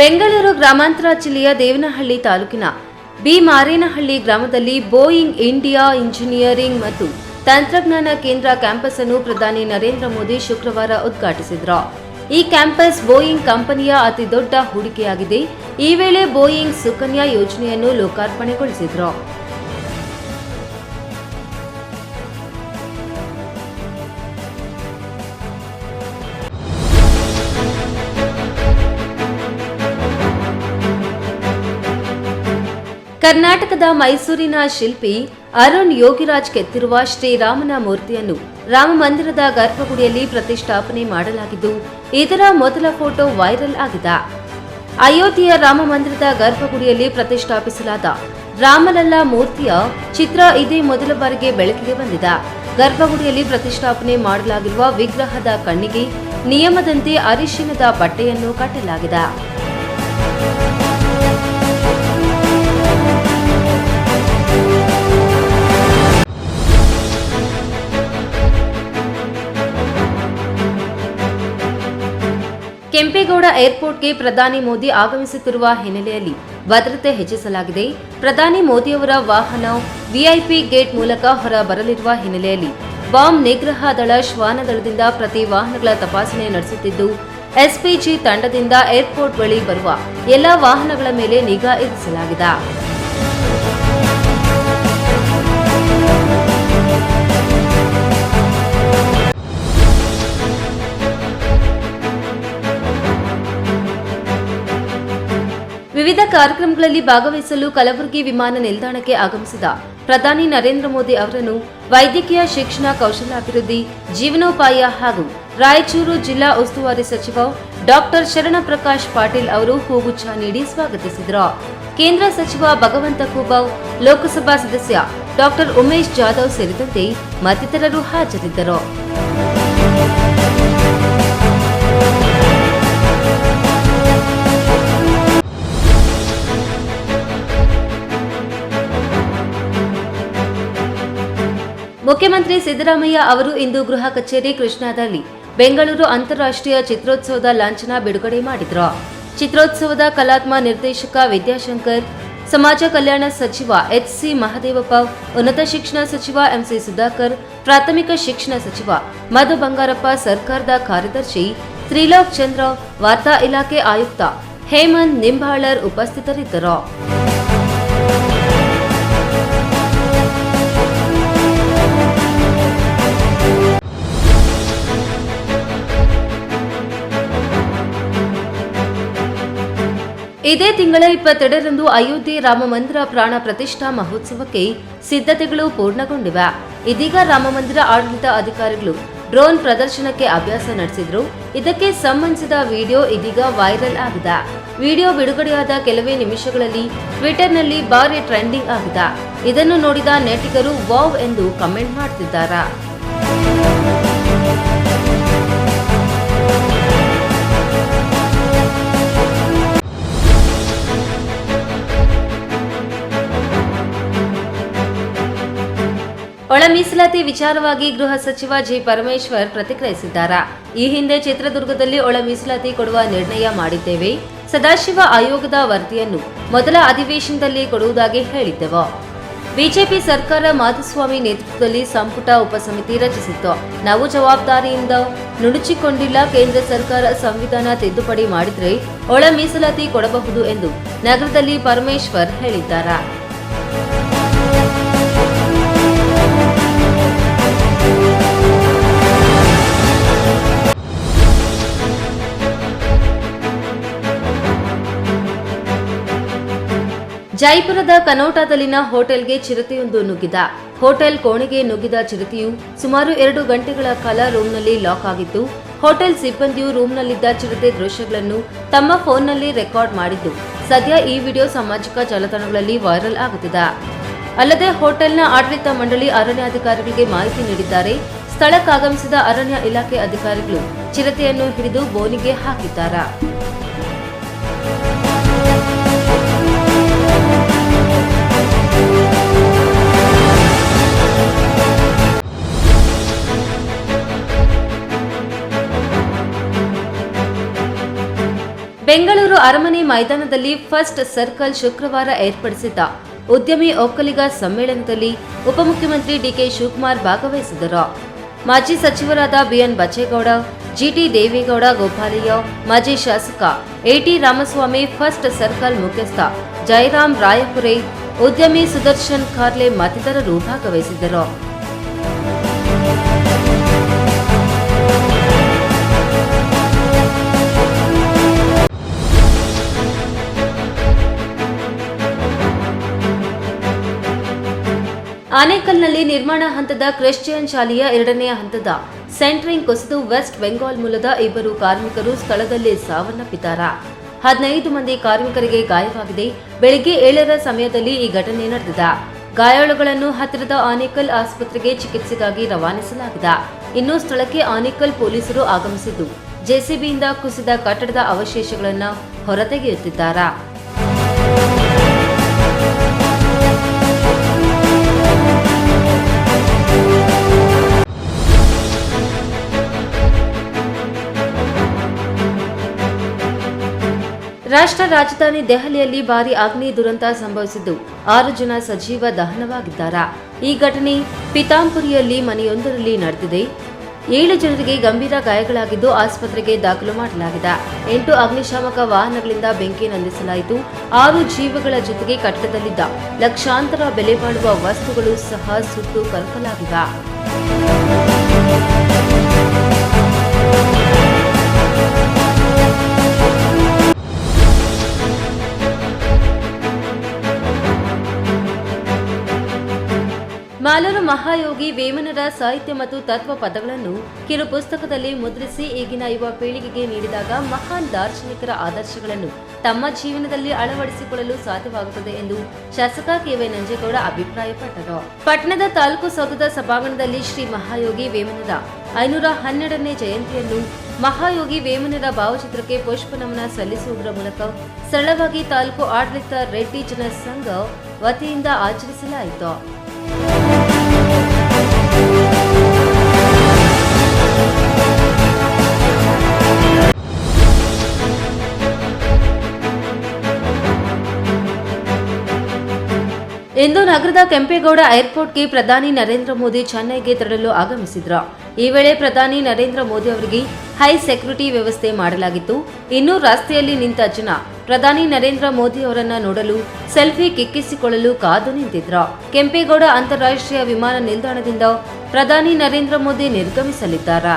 ಬೆಂಗಳೂರು ಗ್ರಾಮಾಂತರ ಜಿಲ್ಲೆಯ ದೇವನಹಳ್ಳಿ ತಾಲೂಕಿನ ಬಿ ಮಾರೇನಹಳ್ಳಿ ಗ್ರಾಮದಲ್ಲಿ ಬೋಯಿಂಗ್ ಇಂಡಿಯಾ ಇಂಜಿನಿಯರಿಂಗ್ ಮತ್ತು ತಂತ್ರಜ್ಞಾನ ಕೇಂದ್ರ ಕ್ಯಾಂಪಸ್ ಅನ್ನು ಪ್ರಧಾನಿ ನರೇಂದ್ರ ಮೋದಿ ಶುಕ್ರವಾರ ಉದ್ಘಾಟಿಸಿದರು. ಈ ಕ್ಯಾಂಪಸ್ ಬೋಯಿಂಗ್ ಕಂಪನಿಯ ಅತಿ ದೊಡ್ಡ ಹೂಡಿಕೆಯಾಗಿದೆ. ಈ ವೇಳೆ ಬೋಯಿಂಗ್ ಸುಕನ್ಯಾ ಯೋಜನೆಯನ್ನು ಲೋಕಾರ್ಪಣೆಗೊಳಿಸಿದ್ರು. ಕರ್ನಾಟಕದ ಮೈಸೂರಿನ ಶಿಲ್ಪಿ ಅರುಣ್ ಯೋಗಿರಾಜ್ ಕೆತ್ತಿರುವ ಶ್ರೀರಾಮನ ಮೂರ್ತಿಯನ್ನು ರಾಮ ಮಂದಿರದ ಗರ್ಭಗುಡಿಯಲ್ಲಿ ಪ್ರತಿಷ್ಠಾಪನೆ ಮಾಡಲಾಗಿದ್ದು, ಇದರ ಮೊದಲ ಫೋಟೋ ವೈರಲ್ ಆಗಿದೆ. ಅಯೋಧ್ಯೆಯ ರಾಮ ಮಂದಿರದ ಗರ್ಭಗುಡಿಯಲ್ಲಿ ಪ್ರತಿಷ್ಠಾಪಿಸಲಾದ ರಾಮಲಲ್ಲಾ ಮೂರ್ತಿಯ ಚಿತ್ರ ಇದೇ ಮೊದಲ ಬಾರಿಗೆ ಬೆಳಕಿಗೆ ಬಂದಿದೆ. ಗರ್ಭಗುಡಿಯಲ್ಲಿ ಪ್ರತಿಷ್ಠಾಪನೆ ಮಾಡಲಾಗಿರುವ ವಿಗ್ರಹದ ಕಣ್ಣಿಗೆ ನಿಯಮದಂತೆ ಅರಿಶಿನದ ಬಟ್ಟೆಯನ್ನು ಕಟ್ಟಲಾಗಿದೆ. ಕೆಂಪೇಗೌಡ ಏರ್ಪೋರ್ಟ್ಗೆ ಪ್ರಧಾನಿ ಮೋದಿ ಆಗಮಿಸುತ್ತಿರುವ ಹಿನ್ನೆಲೆಯಲ್ಲಿ ಭದ್ರತೆ ಹೆಚ್ಚಿಸಲಾಗಿದೆ. ಪ್ರಧಾನಿ ಮೋದಿಯವರ ವಾಹನ ವಿಐಪಿ ಗೇಟ್ ಮೂಲಕ ಹೊರ ಬರಲಿರುವ ಹಿನ್ನೆಲೆಯಲ್ಲಿ ಬಾಂಬ್ ನಿಗ್ರಹ ದಳ ಶ್ವಾನ ದಳದಿಂದ ಪ್ರತಿ ವಾಹನಗಳ ತಪಾಸಣೆ ನಡೆಸುತ್ತಿದ್ದು, ಎಸ್ಪಿಜಿ ತಂಡದಿಂದ ಏರ್ಪೋರ್ಟ್ ಬಳಿ ಬರುವ ಎಲ್ಲ ವಾಹನಗಳ ಮೇಲೆ ನಿಗಾ ಇರಿಸಲಾಗಿದೆ. ವಿವಿಧ ಕಾರ್ಯಕ್ರಮಗಳಲ್ಲಿ ಭಾಗವಹಿಸಲು ಕಲಬುರಗಿ ವಿಮಾನ ನಿಲ್ದಾಣಕ್ಕೆ ಆಗಮಿಸಿದ ಪ್ರಧಾನಿ ನರೇಂದ್ರ ಮೋದಿ ಅವರನ್ನು ವೈದ್ಯಕೀಯ ಶಿಕ್ಷಣ, ಕೌಶಲ್ಯಾಭಿವೃದ್ಧಿ, ಜೀವನೋಪಾಯ ಹಾಗೂ ರಾಯಚೂರು ಜಿಲ್ಲಾ ಉಸ್ತುವಾರಿ ಸಚಿವ ಡಾಕ್ಟರ್ ಶರಣಪ್ರಕಾಶ್ ಪಾಟೀಲ್ ಅವರು ಹೂಗುಚ್ಛ ನೀಡಿ ಸ್ವಾಗತಿಸಿದರು. ಕೇಂದ್ರ ಸಚಿವ ಭಗವಂತ ಖೂಬಾವ್, ಲೋಕಸಭಾ ಸದಸ್ಯ ಡಾಕ್ಟರ್ ಉಮೇಶ್ ಜಾಧವ್ ಸೇರಿದಂತೆ ಮತ್ತಿತರರು ಹಾಜರಿದ್ದರು. ಮುಖ್ಯಮಂತ್ರಿ ಸಿದ್ದರಾಮಯ್ಯ ಅವರು ಇಂದು ಗೃಹ ಕಚೇರಿ ಕೃಷ್ಣಾದಲ್ಲಿ ಬೆಂಗಳೂರು ಅಂತಾರಾಷ್ಟ್ರೀಯ ಚಿತ್ರೋತ್ಸವದ ಲಾಂಛನ ಬಿಡುಗಡೆ ಮಾಡಿದರು. ಚಿತ್ರೋತ್ಸವದ ಕಲಾತ್ಮ ನಿರ್ದೇಶಕ ವಿದ್ಯಾಶಂಕರ್, ಸಮಾಜ ಕಲ್ಯಾಣ ಸಚಿವ ಎಚ್ ಸಿ ಮಹದೇವಪ್ಪ, ಉನ್ನತ ಶಿಕ್ಷಣ ಸಚಿವ ಎಂಸಿ ಸುಧಾಕರ್, ಪ್ರಾಥಮಿಕ ಶಿಕ್ಷಣ ಸಚಿವ ಮಧು ಬಂಗಾರಪ್ಪ, ಸರ್ಕಾರದ ಕಾರ್ಯದರ್ಶಿ ತ್ರಿಲೋಕ್ ಚಂದ್ರ, ವಾರ್ತಾ ಇಲಾಖೆ ಆಯುಕ್ತ ಹೇಮಂತ್ ನಿಂಬಾಳರ್ ಉಪಸ್ಥಿತರಿದ್ದರು. ಇದೇ ತಿಂಗಳ ಇಪ್ಪತ್ತೆರಡರಂದು ಅಯೋಧ್ಯೆ ರಾಮ ಮಂದಿರ ಪ್ರಾಣ ಪ್ರತಿಷ್ಠಾ ಮಹೋತ್ಸವಕ್ಕೆ ಸಿದ್ಧತೆಗಳು ಪೂರ್ಣಗೊಂಡಿವೆ. ಇದೀಗ ರಾಮ ಮಂದಿರ ಆಡಳಿತ ಅಧಿಕಾರಿಗಳು ಡ್ರೋನ್ ಪ್ರದರ್ಶನಕ್ಕೆ ಅಭ್ಯಾಸ ನಡೆಸಿದ್ರು. ಇದಕ್ಕೆ ಸಂಬಂಧಿಸಿದ ವಿಡಿಯೋ ಇದೀಗ ವೈರಲ್ ಆಗಿದೆ. ವಿಡಿಯೋ ಬಿಡುಗಡೆಯಾದ ಕೆಲವೇ ನಿಮಿಷಗಳಲ್ಲಿ ಟ್ವಿಟರ್ನಲ್ಲಿ ಭಾರಿ ಟ್ರೆಂಡಿಂಗ್ ಆಗಿದೆ. ಇದನ್ನು ನೋಡಿದ ನೆಟಿಗರು ವಾವ್ ಎಂದು ಕಮೆಂಟ್ ಮಾಡ್ತಿದ್ದಾರೆ. ಮೀಸಲಾತಿ ವಿಚಾರವಾಗಿ ಗೃಹ ಸಚಿವ ಜಿ ಪರಮೇಶ್ವರ್ ಪ್ರತಿಕ್ರಿಯಿಸಿದ್ದಾರೆ? ಈ ಹಿಂದೆ ಚಿತ್ರದುರ್ಗದಲ್ಲಿ ಒಳ ಮೀಸಲಾತಿ ಕೊಡುವ ನಿರ್ಣಯ ಮಾಡಿದ್ದೇವೆ. ಸದಾಶಿವ ಆಯೋಗದ ವರದಿಯನ್ನು ಮೊದಲ ಅಧಿವೇಶನದಲ್ಲಿ ಕೊಡುವುದಾಗಿ ಹೇಳಿದ್ದೆವು. ಬಿಜೆಪಿ ಸರ್ಕಾರ ಮಾಧುಸ್ವಾಮಿ ನೇತೃತ್ವದಲ್ಲಿ ಸಂಪುಟ ಉಪಸಮಿತಿ ರಚಿಸಿತ್ತು. ನಾವು ಜವಾಬ್ದಾರಿಯಿಂದ ನುಣುಚಿಕೊಂಡಿಲ್ಲ. ಕೇಂದ್ರ ಸರ್ಕಾರ ಸಂವಿಧಾನ ತಿದ್ದುಪಡಿ ಮಾಡಿದರೆ ಒಳ ಮೀಸಲಾತಿ ಕೊಡಬಹುದು ಎಂದು ನಗರದಲ್ಲಿ ಪರಮೇಶ್ವರ್ ಹೇಳಿದ್ದಾರೆ? ಜೈಪುರದ ಕನೋಟಾದಲ್ಲಿನ ಹೋಟೆಲ್ಗೆ ಚಿರತೆಯೊಂದು ನುಗ್ಗಿದ. ಹೋಟೆಲ್ ಕೋಣೆಗೆ ನುಗ್ಗಿದ ಚಿರತೆಯು ಸುಮಾರು ಎರಡು ಗಂಟೆಗಳ ಕಾಲ ರೂಮ್ನಲ್ಲಿ ಲಾಕ್ ಆಗಿತ್ತು ಹೋಟೆಲ್ ಸಿಬ್ಬಂದಿಯು ರೂಮ್ನಲ್ಲಿದ್ದ ಚಿರತೆ ದೃಶ್ಯಗಳನ್ನು ತಮ್ಮ ಫೋನ್ನಲ್ಲಿ ರೆಕಾರ್ಡ್ ಮಾಡಿದ್ದು. ಸದ್ಯ ಈ ವಿಡಿಯೋ ಸಾಮಾಜಿಕ ಜಾಲತಾಣಗಳಲ್ಲಿ ವೈರಲ್ ಆಗುತ್ತಿದೆ. ಅಲ್ಲದೆ ಹೋಟೆಲ್ನ ಆಡಳಿತ ಮಂಡಳಿ ಅರಣ್ಯಾಧಿಕಾರಿಗಳಿಗೆ ಮಾಹಿತಿ ನೀಡಿದ್ದಾರೆ. ಸ್ಥಳಕ್ಕಾಗಮಿಸಿದ ಅರಣ್ಯ ಇಲಾಖೆ ಅಧಿಕಾರಿಗಳು ಚಿರತೆಯನ್ನು ಹಿಡಿದು ಬೋನಿಗೆ ಹಾಕಿದ್ದಾರೆ. ಅರಮನೆ ಮೈದಾನದಲ್ಲಿ ಫಸ್ಟ್ ಸರ್ಕಲ್ ಶುಕ್ರವಾರ ಏರ್ಪಡಿಸಿದ್ದ ಉದ್ಯಮಿ ಒಕ್ಕಲಿಗ ಸಮ್ಮೇಳನದಲ್ಲಿ ಉಪಮುಖ್ಯಮಂತ್ರಿ ಡಿಕೆ ಶಿವಕುಮಾರ್ ಭಾಗವಹಿಸಿದರು. ಮಾಜಿ ಸಚಿವರಾದ B N Bachegowda, G T Devegowda Gopalaiah, ಮಾಜಿ ಶಾಸಕ ಎಟಿ ರಾಮಸ್ವಾಮಿ, ಫಸ್ಟ್ ಸರ್ಕಲ್ ಮುಖ್ಯಸ್ಥ ಜಯರಾಮ್ ರಾಯಪುರೆ, ಉದ್ಯಮಿ ಸುದರ್ಶನ್ ಖಾರ್ಲೆ ಮತ್ತಿತರರು ಭಾಗವಹಿಸಿದ್ದರು. ಆನೇಕಲ್ನಲ್ಲಿ ನಿರ್ಮಾಣ ಹಂತದ ಕ್ರಿಶ್ಚಿಯನ್ ಶಾಲೆಯ ಎರಡನೆಯ ಹಂತದ ಸೆಂಟ್ರಿಂಗ್ ಕುಸಿದು ವೆಸ್ಟ್ ಬೆಂಗಾಲ್ ಮೂಲದ ಇಬ್ಬರು ಕಾರ್ಮಿಕರು ಸ್ಥಳದಲ್ಲೇ ಸಾವನ್ನಪ್ಪಿದ್ದಾರೆ. ಹದಿನೈದು ಮಂದಿ ಕಾರ್ಮಿಕರಿಗೆ ಗಾಯವಾಗಿದೆ. ಬೆಳಗ್ಗೆ ಏಳರ ಸಮಯದಲ್ಲಿ ಈ ಘಟನೆ ನಡೆದಿದೆ. ಗಾಯಾಳುಗಳನ್ನು ಹತ್ತಿರದ ಆನೇಕಲ್ ಆಸ್ಪತ್ರೆಗೆ ಚಿಕಿತ್ಸೆಗಾಗಿ ರವಾನಿಸಲಾಗಿದೆ. ಇನ್ನು ಸ್ಥಳಕ್ಕೆ ಆನೇಕಲ್ ಪೊಲೀಸರು ಆಗಮಿಸಿದ್ದು, ಜೆಸಿಬಿಯಿಂದ ಕುಸಿದ ಕಟ್ಟಡದ ಅವಶೇಷಗಳನ್ನು ಹೊರತೆಗೆಯುತ್ತಿದ್ದಾರೆ. ರಾಷ್ಟ್ರ ರಾಜಧಾನಿ ದೆಹಲಿಯಲ್ಲಿ ಭಾರಿ ಅಗ್ನಿ ದುರಂತ ಸಂಭವಿಸಿದ್ದು ಆರು ಜನ ಸಜೀವ ದಹನವಾಗಿದ್ದಾರೆ. ಈ ಘಟನೆ ಪಿತಾಂಪುರಿಯಲ್ಲಿ ಮನೆಯೊಂದರಲ್ಲಿ ನಡೆದಿದೆ. ಏಳು ಜನರಿಗೆ ಗಂಭೀರ ಗಾಯಗಳಾಗಿದ್ದು ಆಸ್ಪತ್ರೆಗೆ ದಾಖಲು ಮಾಡಲಾಗಿದೆ. ಎಂಟು ಅಗ್ನಿಶಾಮಕ ವಾಹನಗಳಿಂದ ಬೆಂಕಿ ನಂದಿಸಲಾಯಿತು. ಆರು ಜೀವಗಳ ಜೊತೆಗೆ ಕಟ್ಟಡದಲ್ಲಿದ್ದ ಲಕ್ಷಾಂತರ ಬೆಲೆ ಬಾಳುವ ವಸ್ತುಗಳು ಸಹ ಸುಟ್ಟು ಕರಕಲಾಗಿವೆ. ಮಹಾಯೋಗಿ ವೇಮನರ ಸಾಹಿತ್ಯ ಮತ್ತು ತತ್ವ ಪದಗಳನ್ನು ಕಿರು ಪುಸ್ತಕದಲ್ಲಿ ಮುದ್ರಿಸಿ ಈಗಿನ ಯುವ ಪೀಳಿಗೆಗೆ ನೀಡಿದಾಗ ಮಹಾನ್ ದಾರ್ಶನಿಕರ ಆದರ್ಶಗಳನ್ನು ತಮ್ಮ ಜೀವನದಲ್ಲಿ ಅಳವಡಿಸಿಕೊಳ್ಳಲು ಸಾಧ್ಯವಾಗುತ್ತದೆ ಎಂದು ಶಾಸಕ ಕೆವೈ ನಂಜೇಗೌಡ ಅಭಿಪ್ರಾಯಪಟ್ಟರು. ಪಟ್ಟಣದ ತಾಲೂಕು ಸೌಧದ ಸಭಾಂಗಣದಲ್ಲಿ ಶ್ರೀ ಮಹಾಯೋಗಿ ವೇಮನರ ಐನೂರ ಹನ್ನೆರಡನೇ ಜಯಂತಿಯನ್ನು ಮಹಾಯೋಗಿ ವೇಮನರ ಭಾವಚಿತ್ರಕ್ಕೆ ಪುಷ್ಪ ನಮನ ಸಲ್ಲಿಸುವುದರ ಮೂಲಕ ಸರಳವಾಗಿ ತಾಲೂಕು ಆಡಳಿತ ರೆಡ್ಡಿ ಜನ ಸಂಘ ವತಿಯಿಂದ ಆಚರಿಸಲಾಯಿತು. ಇಂದು ನಗರದ ಕೆಂಪೇಗೌಡ ಏರ್ಪೋರ್ಟ್ಗೆ ಪ್ರಧಾನಿ ನರೇಂದ್ರ ಮೋದಿ ಚೆನ್ನೈಗೆ ತೆರಳಲು ಆಗಮಿಸಿದ್ರು. ಈ ವೇಳೆ ಪ್ರಧಾನಿ ನರೇಂದ್ರ ಮೋದಿ ಅವರಿಗೆ ಹೈ ಸೆಕ್ಯೂರಿಟಿ ವ್ಯವಸ್ಥೆ ಮಾಡಲಾಗಿತ್ತು. ಇನ್ನು ರಸ್ತೆಯಲ್ಲಿ ನಿಂತ ಜನ ಪ್ರಧಾನಿ ನರೇಂದ್ರ ಮೋದಿ ಅವರನ್ನ ನೋಡಲು, ಸೆಲ್ಫಿ ಕಿಕ್ಕಿಸಿಕೊಳ್ಳಲು ಕಾದು ನಿಂತಿದ್ರು. ಕೆಂಪೇಗೌಡ ಅಂತಾರಾಷ್ಟ್ರೀಯ ವಿಮಾನ ನಿಲ್ದಾಣದಿಂದ ಪ್ರಧಾನಿ ನರೇಂದ್ರ ಮೋದಿ ನಿರ್ಗಮಿಸಲಿದ್ದಾರೆ.